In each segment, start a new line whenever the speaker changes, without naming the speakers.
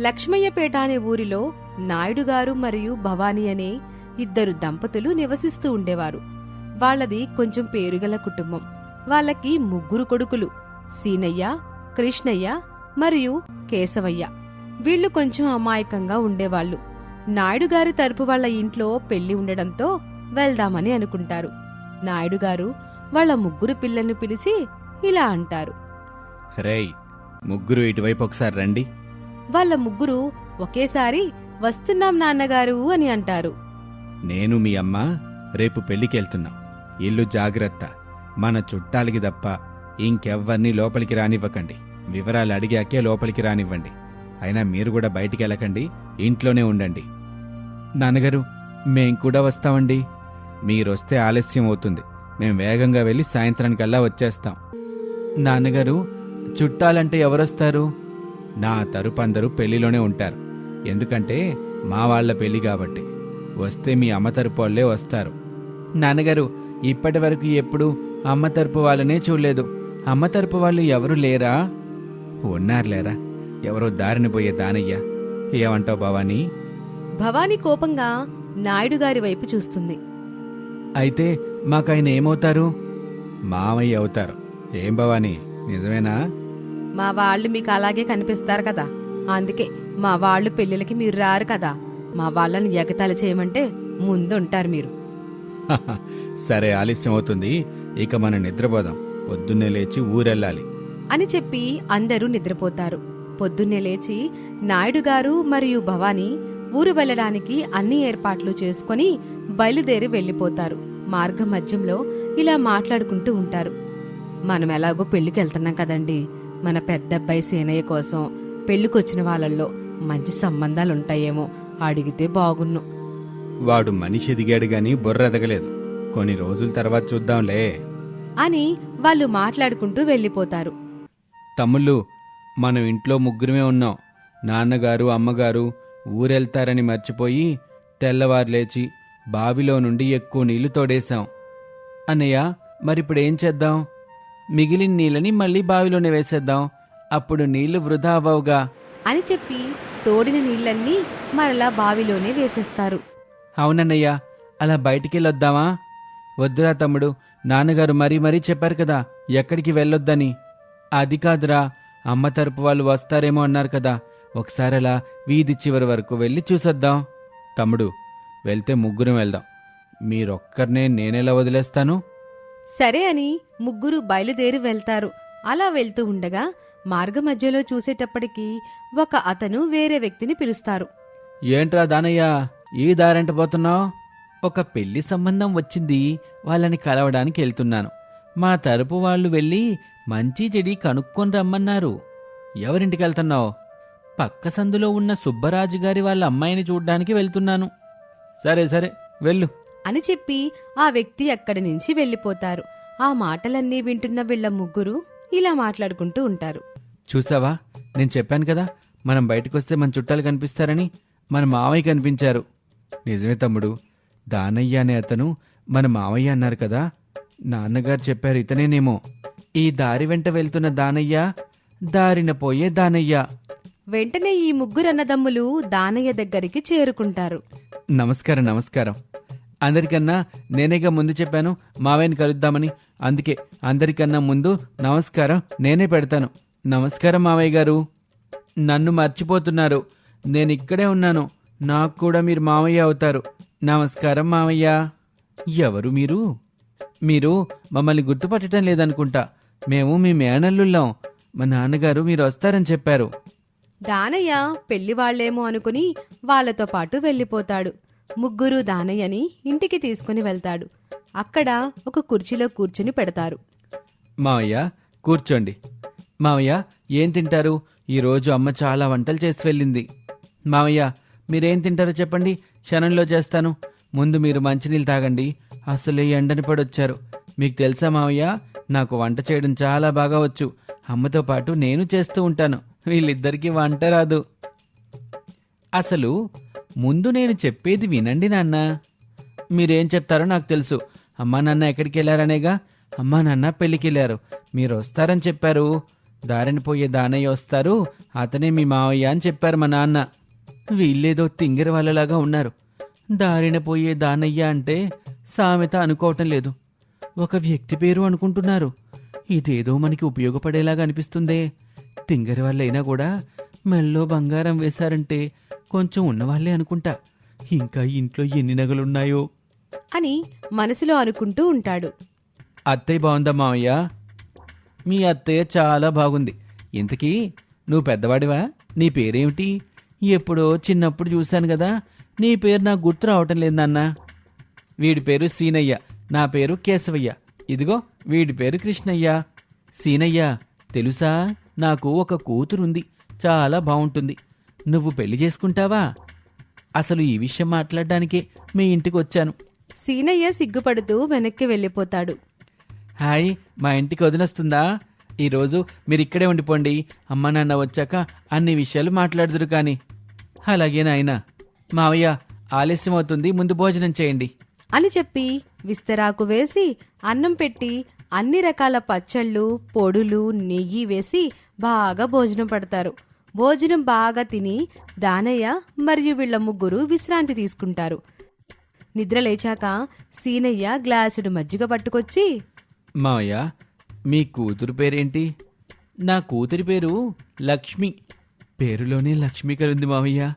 లక్ష్మయ్యపేట అనే ఊరిలో నాయుడు గారు మరియు భవానీ అనే ఇద్దరు దంపతులు నివసిస్తూ ఉండేవారు. వాళ్ళది కొంచెం పేరుగల కుటుంబం. వాళ్ళకి ముగ్గురు కొడుకులు సీనయ్య కృష్ణయ్య మరియు కేశవయ్య. వీళ్ళు కొంచెం అమాయకంగా ఉండేవాళ్ళు. నాయుడు గారి తరపు వాళ్ళ ఇంట్లో పెళ్ళి ఉండడంతో వెళ్దామని అనుకుంటారు. నాయుడు గారు వాళ్ళ ముగ్గురు పిల్లల్ని పిలిచి ఇలా అంటారు.
రేయ్ ముగ్గురు ఇటువైపు ఒకసారి రండి.
వాళ్ళ ముగ్గురు ఒకేసారి వస్తున్నాం నాన్నగారు అని అంటారు.
నేను మీ అమ్మ రేపు పెళ్ళికెళ్తున్నాం ఇల్లు జాగ్రత్త. మన చుట్టాలకి తప్ప ఇంకెవ్వరిని లోపలికి రానివ్వకండి. వివరాలు అడిగాకే లోపలికి రానివ్వండి. అయినా మీరు కూడా బయటికి వెళ్ళకండి ఇంట్లోనే ఉండండి. నాన్నగారు మేం కూడా వస్తామండి. మీరొస్తే ఆలస్యం అవుతుంది. మేం వేగంగా వెళ్ళి సాయంత్రానికల్లా వచ్చేస్తాం. నాన్నగారు చుట్టాలంటే ఎవరొస్తారు? నా తరపు అందరూ పెళ్ళిలోనే ఉంటారు. ఎందుకంటే మా వాళ్ళ పెళ్ళి కాబట్టి. వస్తే మీ అమ్మ తరపు వాళ్ళే వస్తారు. నాన్నగారు ఇప్పటి వరకు ఎప్పుడు అమ్మ తరపు వాళ్ళనే చూడలేదు. అమ్మ తరపు వాళ్ళు ఎవరు లేరా? ఉన్నారు లేరా? ఎవరో దారిని పోయే దానయ్య. ఏమంటావు భవానీ?
భవానీ కోపంగా నాయుడు గారి వైపు చూస్తుంది.
అయితే మాకాయన ఏమవుతారు? మామయ్య అవుతారు. ఏం భవానీ? నిజమేనా?
మా వాళ్ళు మీకు అలాగే కనిపిస్తారు కదా. అందుకే మా వాళ్ళు పెళ్ళిళ్ళకి మీరు రారు కదా. మా వాళ్ళని ఎగతాళి చేయమంటే ముందుంటారు మీరు.
సరే ఆలస్యం అవుతుంది. ఇక మనం నిద్రపోదాం. పొద్దున్నే లేచి ఊరెళ్ళాలి.
అని చెప్పి అందరూ నిద్రపోతారు. పొద్దున్నే లేచి నాయుడు గారు మరియు భవానీ ఊరు వెళ్ళడానికి అన్ని ఏర్పాట్లు చేసుకొని బయలుదేరి వెళ్ళిపోతారు. మార్గ మధ్యంలో ఇలా మాట్లాడుకుంటూ ఉంటారు. మనం ఎలాగో పెళ్ళికి వెళ్తున్నాం కదండి. మన పెద్దబ్బాయి సేనయ్య కోసం పెళ్ళికొచ్చిన వాళ్ళల్లో మంచి సంబంధాలుంటాయేమో అడిగితే బాగున్ను.
వాడు మనిషి ఎదిగాడు గాని బుర్ర ఎదగలేదు కొన్ని రోజుల తర్వాత చూద్దాంలే.
అని వాళ్ళు మాట్లాడుకుంటూ వెళ్ళిపోతారు.
తమ్ముళ్ళు మనం ఇంట్లో ముగ్గురమే ఉన్నాం. నాన్నగారు అమ్మగారు ఊరెళ్తారని మర్చిపోయి తెల్లవారు లేచి బావిలో నుండి ఎక్కువ నీళ్ళు తోడేశాం. అన్నయ్య మరిప్పుడేం చేద్దాం? మిగిలిన నీళ్ళని మళ్ళీ బావిలోనే వేసేద్దాం. అప్పుడు నీళ్ళు వృధా అవ్వవుగా.
అని చెప్పి తోడిన నీళ్ళన్నీ మరలా బావిలోనే వేసేస్తారు.
అవునన్నయ్య అలా బయటికెళ్ళొద్దామా? వద్దురా తమ్ముడు నాన్నగారు మరీ మరీ చెప్పారు కదా ఎక్కడికి వెళ్ళొద్దని. అది కాదురా అమ్మ తరపు వాళ్ళు వస్తారేమో అన్నారు కదా ఒకసారి అలా వీధి చివరి వరకు వెళ్ళి చూసొద్దాం. తమ్ముడు వెళ్తే ముగ్గురం వెళ్దాం. మీరొక్కరినే నేనెలా వదిలేస్తాను?
సరే అని ముగ్గురు బయలుదేరి వెళ్తారు. అలా వెళ్తూ ఉండగా మార్గ మధ్యలో చూసేటప్పటికి ఒక అతను వేరే వ్యక్తిని పిలుస్తారు.
ఏంట్రా దానయ్య ఈ దారంట పోతున్నావు? ఒక పెళ్ళి సంబంధం వచ్చింది వాళ్ళని కలవడానికి వెళ్తున్నాను. మా తరపు వాళ్ళు వెళ్ళి మంచి చెడి కనుక్కొని రమ్మన్నారు. ఎవరింటికి వెళ్తున్నావు? పక్క సందులో ఉన్న సుబ్బరాజు గారి వాళ్ళ అమ్మాయిని చూడ్డానికి వెళ్తున్నాను. సరే సరే వెళ్ళు.
అని చెప్పి ఆ వ్యక్తి అక్కడి నుంచి వెళ్ళిపోతారు. ఆ మాటలన్నీ వింటున్న వీళ్ళ ముగ్గురు ఇలా మాట్లాడుకుంటూ ఉంటారు.
చూసావా? నేను చెప్పాను కదా మనం బయటకొస్తే మన చుట్టాలు కనిపిస్తారని మన మావయ్య కనిపించారు. నిజమే తమ్ముడు దానయ్య అనే అతను మన మావయ్య అన్నారు కదా నాన్నగారు చెప్పారు ఇతనేనేమో. ఈ దారి వెంట వెళ్తున్న దానయ్య దారిన పోయే దానయ్య.
వెంటనే ఈ ముగ్గురు అన్నదమ్ములు దానయ్య దగ్గరికి చేరుకుంటారు.
నమస్కారం నమస్కారం. అందరికన్నా నేనేగా ముందు చెప్పాను మావయ్యని కలుద్దామని. అందుకే అందరికన్నా ముందు నమస్కారం నేనే పెడతాను. నమస్కారం మావయ్య గారు. నన్ను మర్చిపోతున్నారు. నేను ఇక్కడే ఉన్నాను. నాకు కూడా మీరు మావయ్య అవుతారు. నమస్కారం మావయ్య. ఎవరు మీరు? మీరు మమ్మల్ని గుర్తుపట్టడం లేదనుకుంటా. మేము మీ మేనల్లుళ్ళం. మా నాన్నగారు మీరు వస్తారని చెప్పారు.
దానయ్య పెళ్ళి వాళ్ళేమో అనుకుని వాళ్ళతో పాటు వెళ్ళిపోతాడు. ముగ్గురు దానయ్యని ఇంటికి తీసుకుని వెళ్తాడు. అక్కడ ఒక కుర్చీలో కూర్చుని పెడతారు.
మావయ్య కూర్చోండి. మావయ్య ఏం తింటారు? ఈరోజు అమ్మ చాలా వంటలు చేసి వెళ్ళింది. మావయ్య మీరేం తింటారో చెప్పండి. క్షణంలో చేస్తాను. ముందు మీరు మంచినీళ్ళు తాగండి. అసలే ఎండని పడొచ్చారు. మీకు తెలుసా మావయ్య నాకు వంట చేయడం చాలా బాగా వచ్చు. అమ్మతో పాటు నేను చేస్తూ ఉంటాను. వీళ్ళిద్దరికీ వంట రాదు. అసలు ముందు నేను చెప్పేది వినండి నాన్న. మీరేం చెప్తారో నాకు తెలుసు. అమ్మా నాన్న ఎక్కడికి వెళ్ళారనేగా అమ్మా నాన్న పెళ్ళికి వెళ్ళారు మీరు వస్తారని చెప్పారు. దారిని పోయే దానయ్య వస్తారు. అతనే మీ మావయ్య అని చెప్పారు మా నాన్న. వీళ్ళేదో తింగిరి వాళ్ళలాగా ఉన్నారు. దారిన పోయే దానయ్య అంటే సామెత అనుకోవటం లేదు. ఒక వ్యక్తి పేరు అనుకుంటున్నారు. ఇదేదో మనకి ఉపయోగపడేలాగా అనిపిస్తుందే. తింగరి వాళ్ళైనా కూడా మెల్లో బంగారం వేశారంటే కొంచెం ఉన్నవాళ్ళే అనుకుంటా. ఇంకా ఇంట్లో ఎన్ని నగలున్నాయో.
అని మనసులో అనుకుంటూ ఉంటాడు.
అత్తయ్య బాగుందా మావయ్య? మీ అత్తయ్య చాలా బాగుంది. ఇంతకీ నువ్వు పెద్దవాడివా? నీ పేరేమిటి? ఎప్పుడో చిన్నప్పుడు చూశాను కదా. నీ పేరు నాకు గుర్తు రావటం లేదు నాన్న. వీడి పేరు సీనయ్య. నా పేరు కేశవయ్య. ఇదిగో వీడి పేరు కృష్ణయ్య. సీనయ్య తెలుసా? నాకు ఒక కూతురుంది. చాలా బాగుంటుంది నువ్వు పెళ్ళి చేసుకుంటావా? అసలు ఈ విషయం మాట్లాడడానికే మీ ఇంటికి వచ్చాను
సీనయ్య సిగ్గుపడుతూ వెనక్కి వెళ్ళిపోతాడు.
హాయ్ మా ఇంటికి వదినొస్తుందా? ఈరోజు మీరు ఇక్కడే ఉండిపోండి. అమ్మ నాన్న వచ్చాక అన్ని విషయాలు మాట్లాడుదురు కానీ. అలాగే నాయనా మావయ్య ఆలస్యం అవుతుంది ముందు భోజనం చేయండి.
అని చెప్పి విస్తరాకు వేసి అన్నం పెట్టి అన్ని రకాల పచ్చళ్ళు పొడులు నెయ్యి వేసి బాగా భోజనం పడతారు. భోజనం బాగా తిని దానయ్య మరియు వీళ్ళ ముగ్గురు విశ్రాంతి తీసుకుంటారు. నిద్ర లేచాక సీనయ్య గ్లాసుడు మజ్జిగ పట్టుకొచ్చి
మావయ్య మీ కూతురు పేరేంటి? నా కూతురి పేరు లక్ష్మి. పేరులోనే లక్ష్మి కలుంది మావయ్య.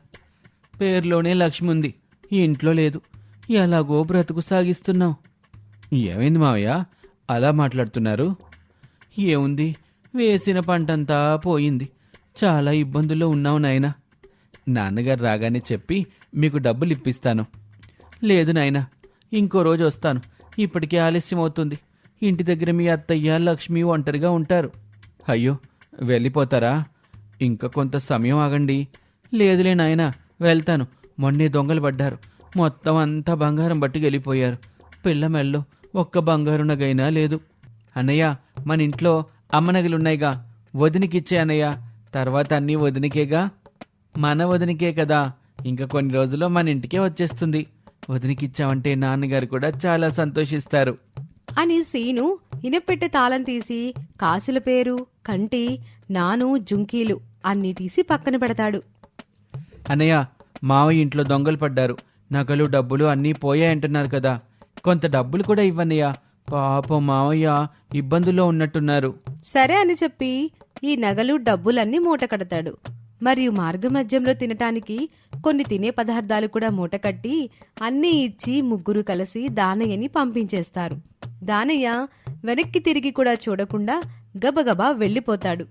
పేరులోనే లక్ష్మి ఉంది. ఇంట్లో లేదు. ఎలాగో బ్రతుకు సాగిస్తున్నాం. ఏమైంది మావయ్య? అలా మాట్లాడుతున్నారు? ఏముంది? వేసిన పంటంతా పోయింది. చాలా ఇబ్బందుల్లో ఉన్నావు నాయనా. నాన్నగారు రాగానే చెప్పి మీకు డబ్బులు ఇప్పిస్తాను. లేదు నాయనా ఇంకో రోజు వస్తాను. ఇప్పటికే ఆలస్యం అవుతుంది. ఇంటి దగ్గర మీ అత్తయ్య లక్ష్మి ఒంటరిగా ఉంటారు. అయ్యో వెళ్ళిపోతారా? ఇంకా కొంత సమయం ఆగండి. లేదులే నాయనా వెళ్తాను. మొన్నే దొంగలు పడ్డారు. మొత్తం అంతా బంగారం బట్టి వెళ్ళిపోయారు. పిల్ల మెల్లో ఒక్క బంగారు నగైనా లేదు. అన్నయ్య మన ఇంట్లో అమ్మనగలున్నాయిగా వదినికిచ్చే అన్నయ్య తర్వాత అన్నీ వదినికేగా? మన వదినికే కదా. ఇంకా కొన్ని రోజుల్లో మన ఇంటికే వచ్చేస్తుంది. వదినికిచ్చామంటే నాన్నగారు కూడా చాలా సంతోషిస్తారు.
అని సీను ఇనపెట్టె తాళం తీసి కాసుల పేరు కంటి నాను జుంకీలు అన్నీ తీసి పక్కన పెడతాడు.
అన్నయ్య మావయ్య ఇంట్లో దొంగలు పడ్డారు. నగలు డబ్బులు అన్నీ పోయాయంటున్నారు కదా. కొంత డబ్బులు కూడా ఇవ్వన్నయ్య పాపం మావయ్య ఇబ్బందుల్లో ఉన్నట్టున్నారు.
సరే అని చెప్పి ఈ నగలు డబ్బులన్నీ మూట కడతాడు. మరియు మార్గమధ్యంలో తినటానికి కొన్ని తినే పదార్థాలు కూడా మూట కట్టి అన్నీ ఇచ్చి ముగ్గురు కలిసి దానయ్యని పంపించేస్తారు. దానయ్య వెనక్కి తిరిగి కూడా చూడకుండా గబగబా వెళ్ళిపోతాడు.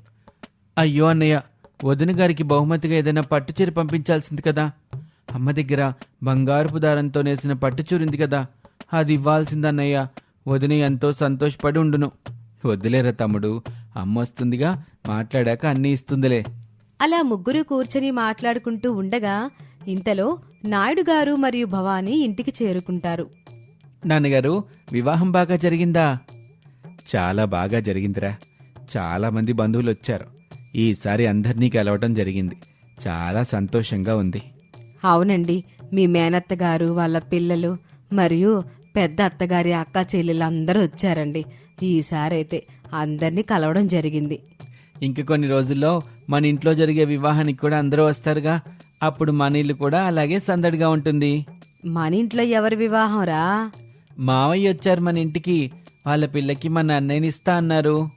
అయ్యో అన్నయ్య వదిన గారికి బహుమతిగా ఏదైనా పట్టుచీర పంపించాల్సింది కదా? అమ్మ దగ్గర బంగారుపు దారంతో నేసిన పట్టుచూరింది కదా? అది ఇవ్వాల్సిందన్నయ్య వదిన ఎంతో సంతోషపడి ఉండును. వద్దులేరా తమ్ముడు అమ్మ వస్తుందిగా మాట్లాడాక అన్నీ ఇస్తుందిలే.
అలా ముగ్గురు కూర్చొని మాట్లాడుకుంటూ ఉండగా ఇంతలో నాయుడు గారు మరియు భవానీ ఇంటికి చేరుకుంటారు.
నాన్నగారు వివాహం బాగా జరిగిందా? చాలా బాగా జరిగిందిరా. చాలా మంది బంధువులు వచ్చారు ఈసారి అందరినీ కలవటం జరిగింది. చాలా సంతోషంగా ఉంది.
అవునండి మీ మేనత్త గారు వాళ్ళ పిల్లలు మరియు పెద్ద అత్తగారి అక్క చెల్లెలు అందరూ వచ్చారండి. ఈసారైతే అందరినీ కలవడం జరిగింది.
ఇంక కొన్ని రోజుల్లో మన ఇంట్లో జరిగే వివాహానికి కూడా అందరూ వస్తారుగా. అప్పుడు మన ఇల్లు కూడా అలాగే సందడిగా ఉంటుంది.
మన ఇంట్లో ఎవరి వివాహం రా?
మావయ్య వచ్చారు మన ఇంటికి. వాళ్ళ పిల్లకి మన అన్నయ్యని ఇస్తా అన్నారు.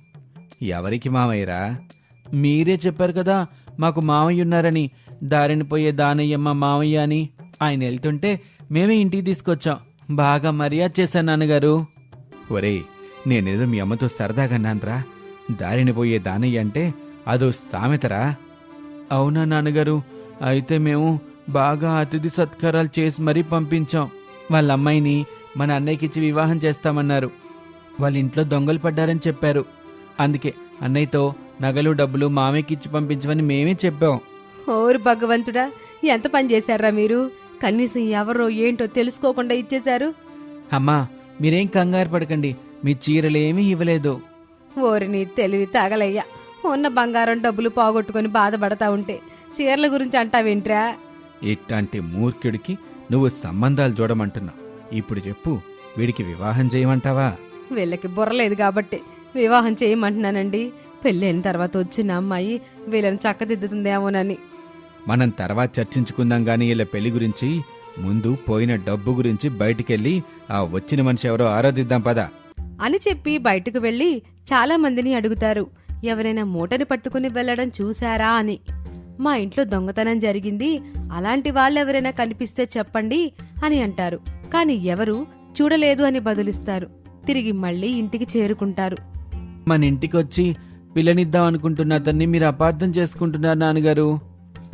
ఎవరికి మావయ్యరా మీరే చెప్పారు కదా మాకు మావయ్య ఉన్నారని. దారిని పోయే దానయ్యమ్మ మావయ్య అని. ఆయన వెళ్తుంటే మేమే ఇంటికి తీసుకొచ్చాం. బాగా మర్యాద చేశాను నాన్నగారు. ఒరే నేనేదో మీ అమ్మతో సరదాగా అన్నానురా దారిని పోయే దానయ్య అంటే అదో సామెతరా? అవునా నాన్నగారు. అయితే మేము బాగా అతిథి సత్కారాలు చేసి మరీ పంపించాం. వాళ్ళ అమ్మాయిని మన అన్నయ్యకిచ్చి వివాహం చేస్తామన్నారు. వాళ్ళ ఇంట్లో దొంగలు పడ్డారని చెప్పారు. అందుకే అన్నయ్యతో నగలు డబ్బులు మామయ్యకిచ్చి పంపించమని మేమే చెప్పాం.
ఓరు భగవంతుడా ఎంత పని చేశారా మీరు? కనీసం ఎవరో ఏంటో తెలుసుకోకుండా ఇచ్చేశారు.
అమ్మా మీరేం కంగారు పడకండి. మీ చీరలేమీ ఇవ్వలేదు.
ఓరిని తెలివి తగలయ్యా. ఉన్న బంగారం డబ్బులు పోగొట్టుకొని బాధపడతా ఉంటే చీరల గురించి అంటావేంట్రా?
ఇట్లాంటి మూర్ఖుడికి నువ్వు సంబంధాలు చూడమంటున్నావు ఇప్పుడు చెప్పు వీడికి వివాహం చేయమంటావా?
వీళ్ళకి బుర్రలేదు కాబట్టి వివాహం చేయమంటున్నానండి. పెళ్ళైన తర్వాత వచ్చిన అమ్మాయి వీళ్ళని చక్కదిద్దుతుందేమోనని.
మనం తర్వాత చర్చించుకుందాం గాని ఇలా పెళ్ళి గురించి ముందు పోయిన డబ్బు గురించి బయటికెళ్ళి ఆ వచ్చిన మనిషి ఎవరో ఆరాధిద్దాం పదా.
అని చెప్పి బయటకు వెళ్ళి చాలా మందిని అడుగుతారు. ఎవరైనా మూటని పట్టుకుని వెళ్ళడం చూశారా అని. మా ఇంట్లో దొంగతనం జరిగింది. అలాంటి వాళ్ళెవరైనా కనిపిస్తే చెప్పండి అని అంటారు. కాని ఎవరు చూడలేదు అని బదులిస్తారు. తిరిగి మళ్ళీ ఇంటికి చేరుకుంటారు.
మన ఇంటికి వచ్చి పిల్లనిద్దాం అనుకుంటున్న అతన్ని మీరు అపార్థం చేసుకుంటున్నారు నాన్నగారు.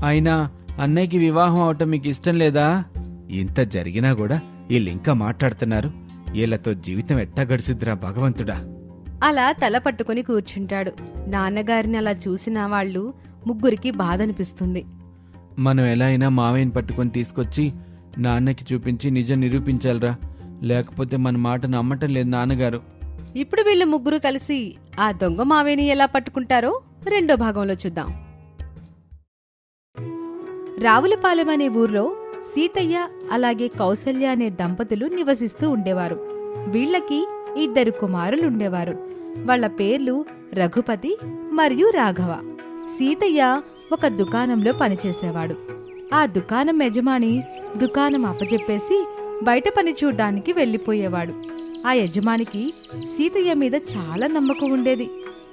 అయినా అన్నయ్యకి వివాహం అవటం మీకు ఇష్టం లేదా?
ఇంత జరిగినా కూడా వీళ్ళు ఇంకా మాట్లాడుతున్నారు. వీళ్ళతో జీవితం ఎట్టా గడిచిద్దిరా భగవంతుడా?
అలా తల పట్టుకుని కూర్చుంటాడు. నాన్నగారిని అలా చూసిన వాళ్ళు ముగ్గురికి బాధ అనిపిస్తుంది
మనం ఎలా అయినా మావయ్యని పట్టుకొని తీసుకొచ్చి నాన్నకి చూపించి నిజం నిరూపించాలిరా. లేకపోతే మన మాట నమ్మటం లేదు నాన్నగారు.
ఇప్పుడు వీళ్ళు ముగ్గురు కలిసి ఆ దొంగ మావేని ఎలా పట్టుకుంటారో రెండో భాగంలో చూద్దాం. రావులపాలెం అనే ఊర్లో సీతయ్య అలాగే కౌసల్య అనే దంపతులు నివసిస్తూ ఉండేవారు. వీళ్ళకి ఇద్దరు కుమారులుండేవారు. వాళ్ళ పేర్లు రఘుపతి మరియు రాఘవ. సీతయ్య ఒక దుకాణంలో పనిచేసేవాడు. ఆ దుకాణం యజమాని దుకాణం అప్పజెప్పేసి బయట పని చూడ్డానికి వెళ్ళిపోయేవాడు. ఆ యజమానికి సీతయ్య మీద చాలా నమ్మకం ఉండేది.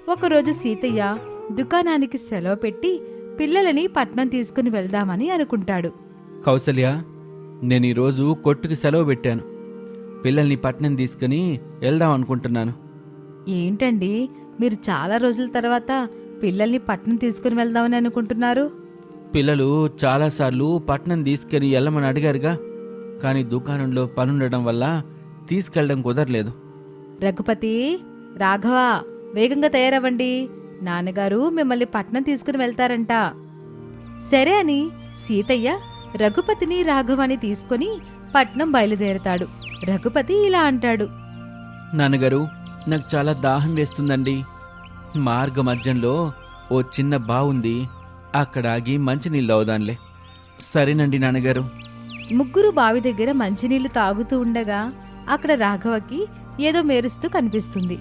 ఒకరోజు సీతయ్య దుకాణానికి సెలవు పెట్టి పిల్లలని పట్నం తీసుకుని వెళ్దామని అనుకుంటాడు.
కౌసల్య నేను ఈరోజు కొట్టుకి సెలవు పెట్టాను. పిల్లల్ని పట్నం తీసుకుని వెళ్దాం అనుకుంటున్నాను.
ఏంటండి? మీరు చాలా రోజుల తర్వాత పిల్లల్ని పట్నం తీసుకుని వెళ్దామని అనుకుంటున్నారు?
పిల్లలు చాలాసార్లు పట్నం తీసుకుని వెళ్ళమని అడిగారుగా కానీ దుకాణంలో పనుండడం వల్ల తీసుకెళ్ళడం కుదరలేదు.
రఘుపతి రాఘవ వేగంగా తయారవ్వండి. నాన్నగారు మిమ్మల్ని పట్నం తీసుకుని వెళ్తారంట. సరే అని సీతయ్య రఘుపతిని రాఘవాని తీసుకుని పట్నం బయలుదేరతాడు. రఘుపతి ఇలా అంటాడు.
నాన్నగారు నాకు చాలా దాహం వేస్తుందండి. మార్గ మధ్యంలో ఓ చిన్న బావుంది అక్కడ ఆగి మంచినీళ్ళు అవుదాంలే సరేనండి నాన్నగారు.
ముగ్గురు బావి దగ్గర మంచినీళ్ళు తాగుతూ ఉండగా అక్కడ రాఘవకి ఏదో మెరుస్తూ కనిపిస్తుంది.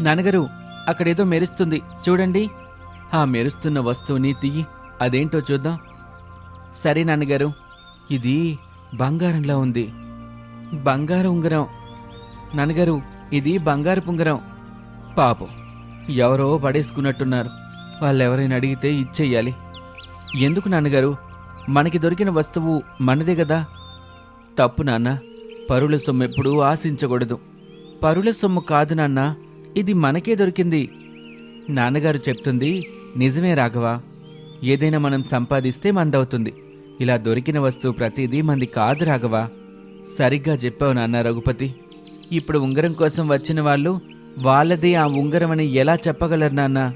నాన్నగారు అక్కడేదో మెరుస్తుంది. చూడండి. ఆ మెరుస్తున్న వస్తువుని తీయి. అదేంటో చూద్దాం. సరే నాన్నగారు. ఇది బంగారంలా ఉంది. బంగారు ఉంగరం. నన్నగారు ఇది బంగారు ఉంగరం. పాపం ఎవరో పడేసుకున్నట్టున్నారు. వాళ్ళెవరైనా అడిగితే ఇచ్చేయాలి. ఎందుకు నాన్నగారు? మనకి దొరికిన వస్తువు మనదే కదా. తప్పు నాన్న పరుల సొమ్ము ఎప్పుడూ ఆశించకూడదు. పరుల సొమ్ము కాదు నాన్న ఇది మనకే దొరికింది. నాన్నగారు చెప్తుంది నిజమే రాఘవ. ఏదైనా మనం సంపాదిస్తే మందవుతుంది. ఇలా దొరికిన వస్తువు ప్రతిదీ మంది కాదు రాఘవ. సరిగ్గా చెప్పావు నాన్న రఘుపతి. ఇప్పుడు ఉంగరం కోసం వచ్చిన వాళ్ళు వాళ్ళదే ఆ ఉంగరం అని ఎలా చెప్పగలరు నాన్న?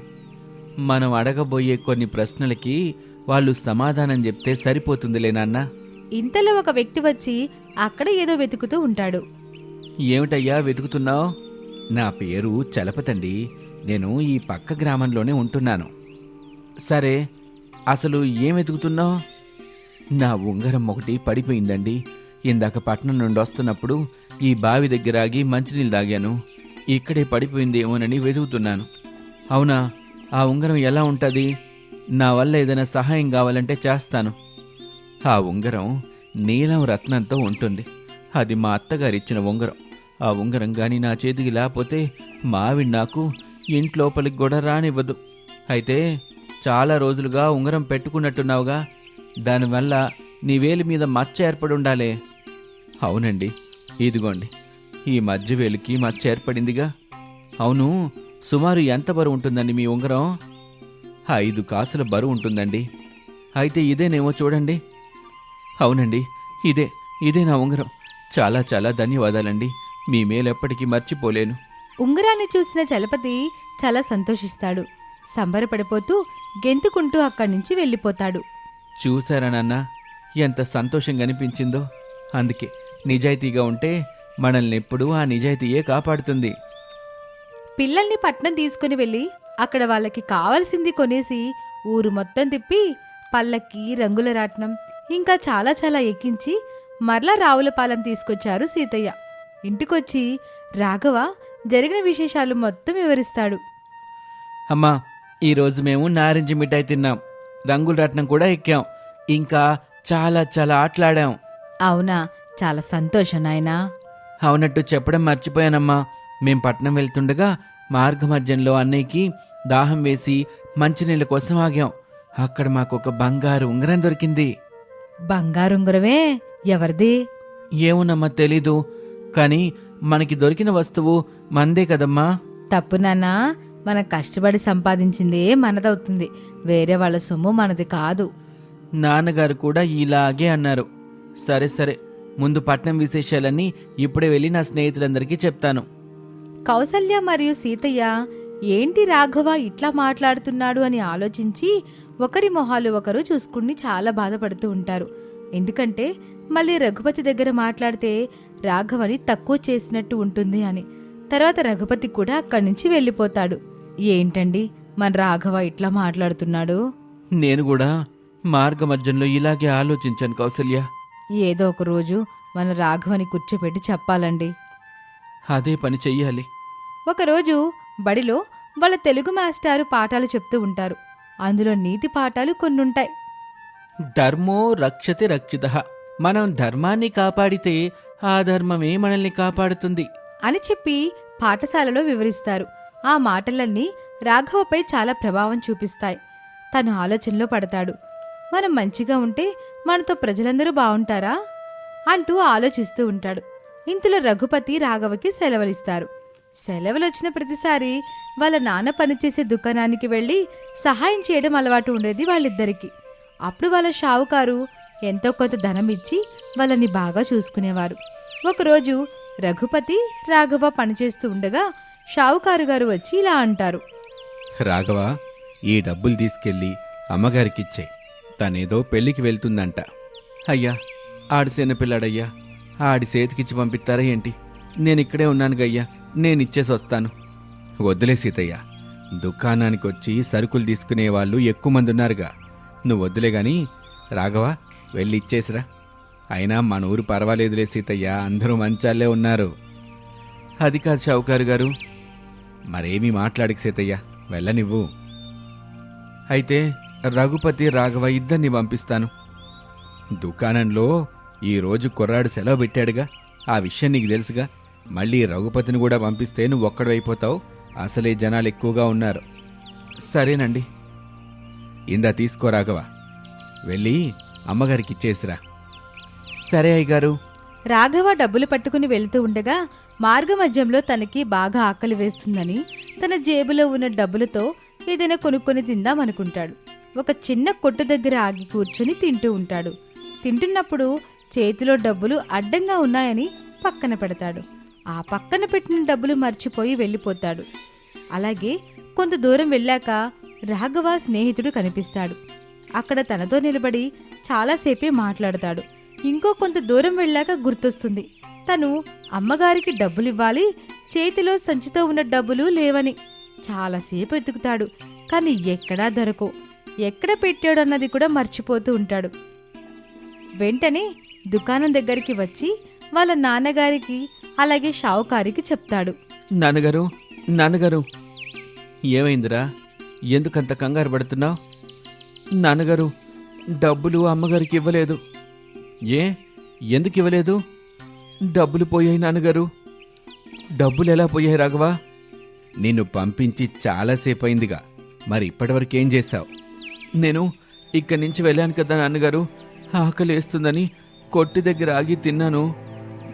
మనం అడగబోయే కొన్ని ప్రశ్నలకి వాళ్ళు సమాధానం చెప్తే సరిపోతుందిలే నాన్న.
ఇంతలో ఒక వ్యక్తి వచ్చి అక్కడ ఏదో వెతుకుతూ ఉంటాడు.
ఏమిటయ్యా వెతుకుతున్నావు?
నా పేరు చలపతండి. నేను ఈ పక్క గ్రామంలోనే ఉంటున్నాను.
సరే అసలు ఏం వెతుకుతున్నావు?
నా ఉంగరం ఒకటి పడిపోయిందండి.
ఇందాక పట్నం నుండి వస్తున్నప్పుడు ఈ బావి దగ్గర ఆగి మంచినీళ్ళు తాగాను. ఇక్కడే పడిపోయిందేమోనని వెతుకుతున్నాను. అవునా? ఆ ఉంగరం ఎలా ఉంటుంది? నా వల్ల ఏదైనా సహాయం కావాలంటే చేస్తాను.
ఆ ఉంగరం నీలం రత్నంతో ఉంటుంది.
అది మా అత్తగారు ఇచ్చిన ఉంగరం. ఆ ఉంగరం కానీ నా చేతికి లేకపోతే మావిడి నాకు ఇంట్లోపలికి కూడా రానివ్వదు. అయితే చాలా రోజులుగా ఉంగరం పెట్టుకున్నట్టున్నావుగా. దానివల్ల నీ వేలి మీద మచ్చ ఏర్పడి ఉండాలే
అవునండి.
ఇదిగోండి. ఈ మధ్య వేలికి మచ్చ ఏర్పడిందిగా. అవును సుమారు ఎంత బరువు ఉంటుందండి మీ ఉంగరం? ఐదు కాసుల బరువు ఉంటుందండి. అయితే ఇదేనేమో చూడండి. అవునండి ఇదే ఇదే నా ఉంగరం. చాలా చాలా ధన్యవాదాలండి. మీ మేలెప్పటికీ మర్చిపోలేను.
ఉంగరాన్ని చూసిన చలపతి చాలా సంతోషిస్తాడు. సంబరపడిపోతూ గెంతుకుంటూ అక్కడి నుంచి వెళ్ళిపోతాడు.
చూసారా నాన్న? ఎంత సంతోషంగా అనిపించిందో. అందుకే నిజాయితీగా ఉంటే మనల్ని ఎప్పుడూ ఆ నిజాయితీయే కాపాడుతుంది.
పిల్లల్ని పట్నం తీసుకుని వెళ్ళి అక్కడ వాళ్ళకి కావలసింది కొనేసి ఊరు మొత్తం తిప్పి పల్లకి రంగుల రాట్నం ఇంకా చాలా చాలా ఎక్కించి మరలా రావులపాలెం తీసుకొచ్చారు సీతయ్య. ఇంటికొచ్చి రాఘవ జరిగిన విశేషాలు మొత్తం వివరిస్తాడు.
అమ్మా ఈరోజు మేము నారింజ మిఠాయి తిన్నాం. రంగుల రత్నం కూడా ఎక్కాం. ఇంకా చాలా చాలా ఆటలాడాం.
అవునా? చాలా సంతోషం నాయనా.
అవునట్టు చెప్పడం మర్చిపోయానమ్మా. మేం పట్నం వెళ్తుండగా మార్గ మధ్యంలో అన్నయ్యకి దాహం వేసి మంచినీళ్ళ కోసం ఆగాం. అక్కడ మాకు ఒక బంగారు ఉంగరం దొరికింది.
బంగారుంగురమే ఎవరిది?
ఏమునమ్మా తెలీదు. కానీ మనకి దొరికిన వస్తువు మందే కదమ్మా.
తప్పు నాన్నా. మనం కష్టపడి సంపాదించిందే మనదవుతుంది. వేరే వాళ్ళ సొమ్ము మనది కాదు.
నాన్నగారు కూడా ఇలాగే అన్నారు. సరే సరే. ముందు పట్నం విశేషాలన్నీ ఇప్పుడే వెళ్ళి నా స్నేహితులందరికీ చెప్తాను.
కౌసల్య మరియు సీతయ్య ఏంటి రాఘవ ఇట్లా మాట్లాడుతున్నాడు? అని ఆలోచించి ఒకరి మొహాలు ఒకరు చూసుకుని చాలా బాధపడుతూ ఉంటారు. ఎందుకంటే మళ్ళీ రఘుపతి దగ్గర మాట్లాడితే రాఘవని తక్కువ చేసినట్టు ఉంటుంది అని. తర్వాత రఘుపతి కూడా అక్కడి నుంచి వెళ్ళిపోతాడు. ఏంటండి? మన రాఘవ ఇట్లా మాట్లాడుతున్నాడు?
నేను కూడా మార్గ మధ్యంలో ఇలాగే ఆలోచించాను కౌసల్య.
ఏదో ఒక రోజు మన రాఘవని కూర్చోపెట్టి చెప్పాలండి.
అదే పని చెయ్యాలి.
ఒకరోజు బడిలో వాళ్ళ తెలుగు మాస్టారు పాఠాలు చెప్తూ ఉంటారు. అందులో నీతి పాఠాలు కొన్నుంటాయి.
ధర్మో రక్షతి రక్షిత. మనం ధర్మాన్ని కాపాడితే ఆ ధర్మమే మనల్ని కాపాడుతుంది.
అని చెప్పి పాఠశాలలో వివరిస్తారు. ఆ మాటలన్నీ రాఘవపై చాలా ప్రభావం చూపిస్తాయి. తను ఆలోచనలో పడతాడు. మనం మంచిగా ఉంటే మనతో ప్రజలందరూ బాగుంటారా అంటూ ఆలోచిస్తూ ఉంటాడు. ఇంతలో రఘుపతి రాఘవకి సెలవులిస్తారు. సెలవులు వచ్చిన ప్రతిసారి వాళ్ళ నాన్న పనిచేసే దుకాణానికి వెళ్ళి సహాయం చేయడం అలవాటు ఉండేది వాళ్ళిద్దరికీ. అప్పుడు వాళ్ళ షావుకారు ఎంతో కొంత ధనం ఇచ్చి వాళ్ళని బాగా చూసుకునేవారు. ఒకరోజు రఘుపతి రాఘవ పనిచేస్తూ ఉండగా షావుకారు గారు వచ్చి ఇలా అంటారు.
రాఘవ ఈ డబ్బులు తీసుకెళ్ళి అమ్మగారికిచ్చే. తనేదో పెళ్ళికి వెళ్తుందంట.
అయ్యా ఆడిసేన చిన్నపిల్లాడయ్యా ఆడి చేతికిచ్చి పంపిస్తారా ఏంటి? నేను ఇక్కడే ఉన్నాను గయ్యా నేను ఇచ్చేసి వస్తాను.
వద్దులే సీతయ్య దుకాణానికి వచ్చి సరుకులు తీసుకునే వాళ్ళు ఎక్కువ మంది ఉన్నారుగా నువ్వు వద్దులే గాని రాఘవ వెళ్ళి ఇచ్చేసిరా. అయినా మన ఊరు పర్వాలేదులే సీతయ్య అందరూ మంచాలే ఉన్నారు.
అది కాదు షావుకారు గారు
మరేమీ మాట్లాడిక సీతయ్య వెళ్ళనివ్వు.
అయితే రఘుపతి రాఘవ ఇద్దరిని పంపిస్తాను.
దుకాణంలో ఈ రోజు కుర్రాడు సెలవు పెట్టాడుగా. ఆ విషయం నీకు తెలుసుగా. మళ్ళీ రఘుపతిని కూడా పంపిస్తే నువ్వు ఒక్కడైపోతావు అసలే జనాలు ఎక్కువగా ఉన్నారు.
సరేనండి.
ఇందా తీసుకో రాఘవ. వెళ్ళి అమ్మగారికి ఇచ్చేసిరా.
సరే అయ్యగారు.
రాఘవ డబ్బులు పట్టుకుని వెళ్తూ ఉండగా మార్గమధ్యంలో తనకి బాగా ఆకలి వేస్తుందని తన జేబులో ఉన్న డబ్బులతో ఏదైనా కొనుక్కొని తిందామనుకుంటాడు ఒక చిన్న కొట్టు దగ్గర ఆగి కూర్చొని తింటూ ఉంటాడు. తింటున్నప్పుడు చేతిలో డబ్బులు అడ్డంగా ఉన్నాయని పక్కన పెడతాడు. ఆ పక్కన పెట్టిన డబ్బులు మర్చిపోయి వెళ్ళిపోతాడు. అలాగే కొంత దూరం వెళ్ళాక రాఘవ స్నేహితుడు కనిపిస్తాడు. అక్కడ తనతో నిలబడి చాలాసేపే మాట్లాడతాడు. ఇంకో కొంత దూరం వెళ్ళాక గుర్తొస్తుంది. తను అమ్మగారికి డబ్బులివ్వాలి చేతిలో సంచితో ఉన్న డబ్బులు లేవని. చాలాసేపు ఎతుకుతాడు కానీ ఎక్కడా దొరకవు ఎక్కడ పెట్టాడన్నది కూడా మర్చిపోతూ ఉంటాడు. వెంటనే దుకాణం దగ్గరికి వచ్చి వాళ్ళ నాన్నగారికి అలాగే షావుకారికి చెప్తాడు.
నాన్నగారు నాన్నగారు ఏమైందిరా? ఎందుకంత కంగారు పడుతున్నావు? నాన్నగారు డబ్బులు అమ్మగారికి ఇవ్వలేదు. ఏ? ఎందుకు ఇవ్వలేదు? డబ్బులు పోయాయి నాన్నగారు. డబ్బులు ఎలా పోయాయి రాఘవా?
నిన్ను పంపించి చాలాసేపు అయిందిగా మరి ఇప్పటివరకు ఏం చేశావు?
నేను ఇక్కడి నుంచి వెళ్ళాను కదా నాన్నగారు. ఆకలి వేస్తుందని కొట్టు దగ్గర ఆగి తిన్నాను.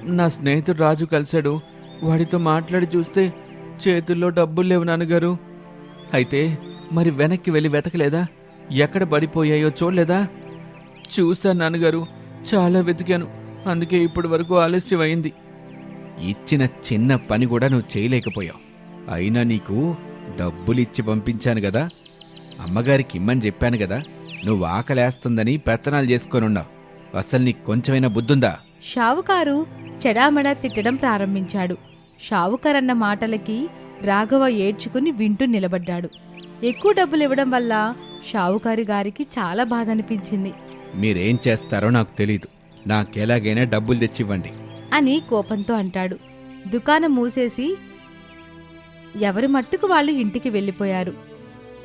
నా స్నేహితుడు రాజు కలిశాడు. వాడితో మాట్లాడి చూస్తే చేతుల్లో డబ్బులు లేవు నాన్నగారు. అయితే మరి వెనక్కి వెళ్ళి వెతకలేదా? ఎక్కడ పడిపోయాయో చూడలేదా? చూశాను నాన్నగారు. చాలా వెతికాను. అందుకే ఇప్పటి వరకు ఆలస్యం అయింది.
ఇచ్చిన చిన్న పని కూడా నువ్వు చేయలేకపోయావు. అయినా నీకు డబ్బులిచ్చి పంపించాను కదా. అమ్మగారికి ఇమ్మని చెప్పాను కదా. నువ్వు ఆకలేస్తుందని పెత్తనాలు చేసుకొనున్నావు. అసలు నీకు కొంచెమైనా బుద్ధుందా?
షావుకారు చెడామెడా తిట్టడం ప్రారంభించాడు. షావుకార్ అన్న మాటలకి రాఘవ ఏడ్చుకుని వింటూ నిలబడ్డాడు. ఎక్కువ డబ్బులు ఇవ్వడం వల్ల షావుకారి గారికి చాలా బాధ అనిపించింది
మీరేం చేస్తారో నాకు తెలీదు. నాకెలాగైనా డబ్బులు తెచ్చివ్వండి.
అని కోపంతో అంటాడు. దుకాణం మూసేసి ఎవరి మట్టుకు వాళ్ళు ఇంటికి వెళ్ళిపోయారు.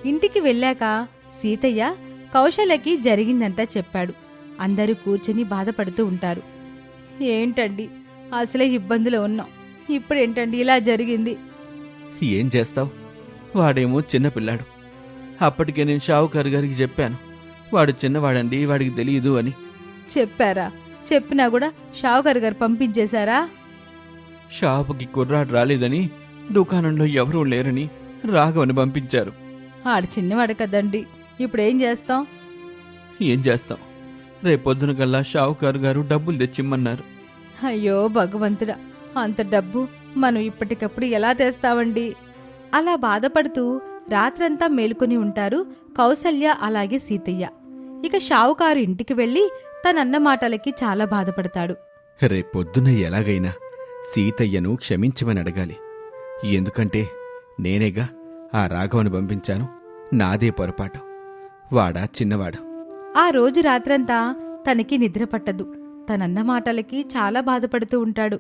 ఇంటికి వెళ్ళాక సీతయ్య కౌశల్యకి జరిగిందంతా చెప్పాడు. అందరూ కూర్చుని బాధపడుతూ ఉంటారు. ఏంటండి? అసలే ఇబ్బందులు ఉన్నాం. ఇప్పుడేంటండి ఇలా జరిగింది?
ఏం చేస్తావు? వాడేమో చిన్నపిల్లాడు. అప్పటికే నేను షావుకారు గారికి చెప్పాను. వాడు చిన్నవాడండి వాడికి తెలియదు అని.
చెప్పారా? చెప్పినా కూడా షావుకర్ గారు పంపించేశారా?
షాపుకి కుర్రాడు రాలేదని దుకాణంలో ఎవరూ లేరని రాఘవని పంపించారు.
ఆడు చిన్నవాడు కదండి ఇప్పుడేం చేస్తాం?
ఏం చేస్తాం? రేపొద్దున కల్లా షావుకారు గారు డబ్బులు తెచ్చిమ్మన్నారు.
అయ్యో భగవంతుడా అంత డబ్బు మనం ఇప్పటికప్పుడు ఎలా తెస్తామండి? అలా బాధపడుతూ రాత్రంతా మేలుకొని ఉంటారు కౌసల్య అలాగే సీతయ్య. ఇక షావుకారు ఇంటికి వెళ్ళి తనన్న మాటలకి చాలా బాధపడతాడు.
రేపొద్దున ఎలాగైనా సీతయ్యను క్షమించమని అడగాలి. ఎందుకంటే నేనేగా ఆ రాఘవను పంపించాను నాదే పొరపాటు. వాడా చిన్నవాడు.
ఆ రోజు రాత్రంతా తనకి నిద్ర పట్టదు. తనన్న మాటలకి చాలా బాధపడుతూ ఉంటాడు.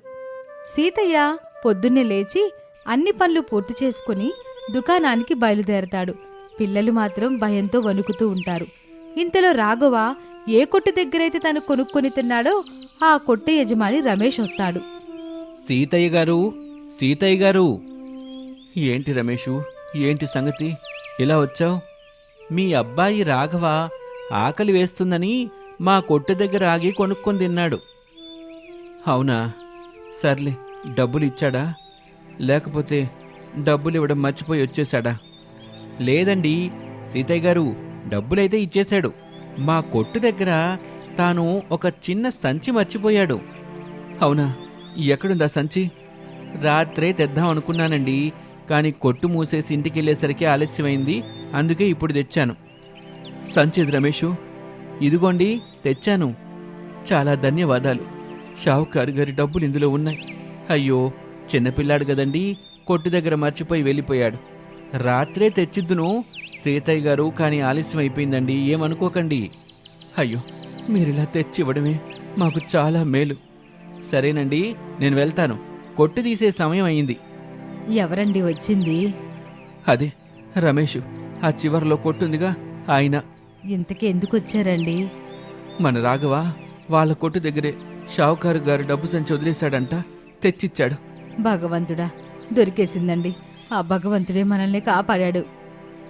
సీతయ్య పొద్దున్నే లేచి అన్ని పనులు పూర్తి చేసుకుని దుకాణానికి బయలుదేరతాడు. పిల్లలు మాత్రం భయంతో వణుకుతూ ఉంటారు. ఇంతలో రాఘవ ఏ కొట్టు దగ్గరైతే తను కొనుక్కొని తిన్నాడో ఆ కొట్టు యజమాని రమేష్ వస్తాడు.
సీతయ్య గారు సీతయ్య గారు. ఏంటి రమేషు ఏంటి సంగతి? ఇలా వచ్చావు? మీ అబ్బాయి రాఘవ ఆకలి వేస్తుందని మా కొట్టు దగ్గర ఆగి కొనుక్కొని తిన్నాడు. అవునా? సర్లే డబ్బులు ఇచ్చాడా? లేకపోతే డబ్బులు ఇవ్వడం మర్చిపోయి వచ్చేశాడా? లేదండి సీతయ్య గారు డబ్బులైతే ఇచ్చేశాడు. మా కొట్టు దగ్గర తాను ఒక చిన్న సంచి మర్చిపోయాడు. అవునా? ఎక్కడుందా సంచి? రాత్రే తెద్దాం అనుకున్నానండి. కానీ కొట్టు మూసేసి ఇంటికి వెళ్ళేసరికి ఆలస్యమైంది. అందుకే ఇప్పుడు తెచ్చాను. సంచిద్ రమేషు. ఇదిగోండి తెచ్చాను. చాలా ధన్యవాదాలు. షావుకారు గారి డబ్బులు ఇందులో ఉన్నాయి. అయ్యో చిన్నపిల్లాడు కదండి. కొట్టు దగ్గర మర్చిపోయి వెళ్ళిపోయాడు. రాత్రే తెచ్చిద్దును. సీతయ్య గారు కానీ ఆలస్యం అయిపోయిందండి. ఏమనుకోకండి. అయ్యో మీరిలా తెచ్చి ఇవ్వడమే మాకు చాలా మేలు. సరేనండి నేను వెళ్తాను. కొట్టు తీసే సమయం అయింది.
ఎవరండి వచ్చింది?
అదే రమేష్. ఆ చివర్లో కొట్టుందిగా ఆయన.
ఇంతకీ ఎందుకు వచ్చారండి?
మన రాఘవ వాళ్ళ కొట్టు దగ్గరే షావుకారు గారు డబ్బు సంచి వదిలేశాడంట తెచ్చిచ్చాడు.
భగవంతుడా దొరికేసిందండి. ఆ భగవంతుడే మనల్ని కాపాడాడు.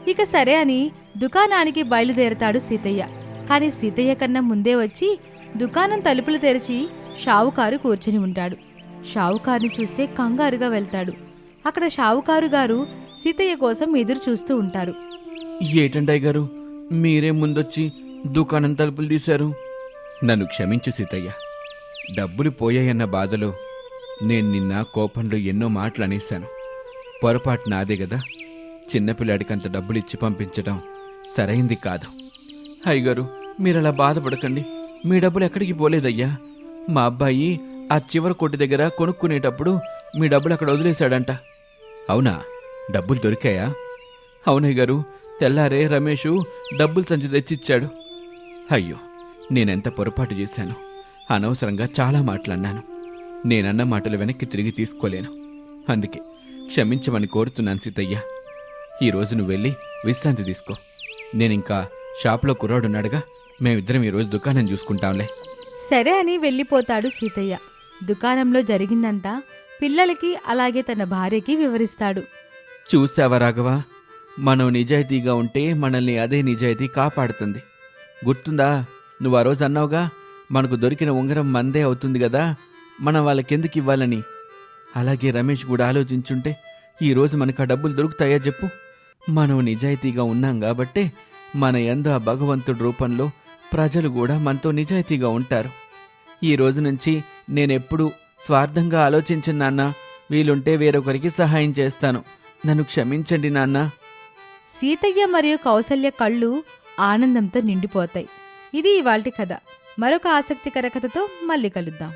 ఇక సరే అని దుకాణానికి బయలుదేరతాడు సీతయ్య. కాని సీతయ్య కన్నా ముందే వచ్చి దుకాణం తలుపులు తెరిచి షావుకారు కూర్చుని ఉంటాడు. షావుకారుని చూస్తే కంగారుగా వెళ్తాడు. అక్కడ షావుకారు గారు సీతయ్య కోసం ఎదురు చూస్తూ ఉంటారు.
ఏటంటాయి గారు? మీరే ముందొచ్చి దుకాణం తలుపులు తీశారు?
నన్ను క్షమించు సీతయ్య. డబ్బులు పోయాయన్న బాధలో నేను నిన్న కోపంలో ఎన్నో మాటలు అనేశాను. పొరపాటు నాదే కదా చిన్నపిల్లాడికంత డబ్బులు ఇచ్చి పంపించడం సరైంది కాదు.
అయ్యగారు మీరు అలా బాధపడకండి. మీ డబ్బులు ఎక్కడికి పోలేదయ్యా. మా అబ్బాయి ఆ చివరి కొట్టు దగ్గర కొనుక్కునేటప్పుడు మీ డబ్బులు అక్కడ వదిలేశాడంట.
అవునా? డబ్బులు దొరికాయా?
అవునయ్య గారు తెల్లారే రమేషు డబ్బులు సంచి తెచ్చిచ్చాడు.
అయ్యో నేనెంత పొరపాటు చేశాను? అనవసరంగా చాలా మాటలన్నాను. నేనన్న మాటలు వెనక్కి తిరిగి తీసుకోలేను. అందుకే క్షమించమని కోరుతున్నాను సీతయ్య. ఈరోజు నువ్వు వెళ్ళి విశ్రాంతి తీసుకో. నేనింకా షాప్లో కుర్రాడున్నాడుగా మేమిద్దరం ఈరోజు దుకాణం చూసుకుంటాంలే.
సరే అని వెళ్ళిపోతాడు సీతయ్య. దుకాణంలో జరిగిందంతా పిల్లలకి అలాగే తన భార్యకి వివరిస్తాడు.
చూసావా రాఘవ? మనం నిజాయితీగా ఉంటే మనల్ని అదే నిజాయితీ కాపాడుతుంది. గుర్తుందా? నువ్వు ఆ రోజు అన్నావుగా మనకు దొరికిన ఉంగరం మందే అవుతుంది కదా మనం వాళ్ళకెందుకు ఇవ్వాలని? అలాగే రమేష్ కూడా ఆలోచించుంటే ఈ రోజు మనకు ఆ డబ్బులు దొరుకుతాయా చెప్పు. మనం నిజాయితీగా ఉన్నాం కాబట్టే మన ఎందు ఆ భగవంతుడి రూపంలో ప్రజలు కూడా మనతో నిజాయితీగా ఉంటారు. ఈ రోజు నుంచి నేనెప్పుడు స్వార్థంగా ఆలోచించను నాన్న. వీలుంటే వేరొకరికి సహాయం చేస్తాను. నన్ను క్షమించండి నాన్న.
సీతయ్య మరియు కౌసల్య కళ్ళు ఆనందంతో నిండిపోతాయి. ఇది ఇవాల్టి కథ. మరొక ఆసక్తికర కథతో మళ్ళీ కలుద్దాం.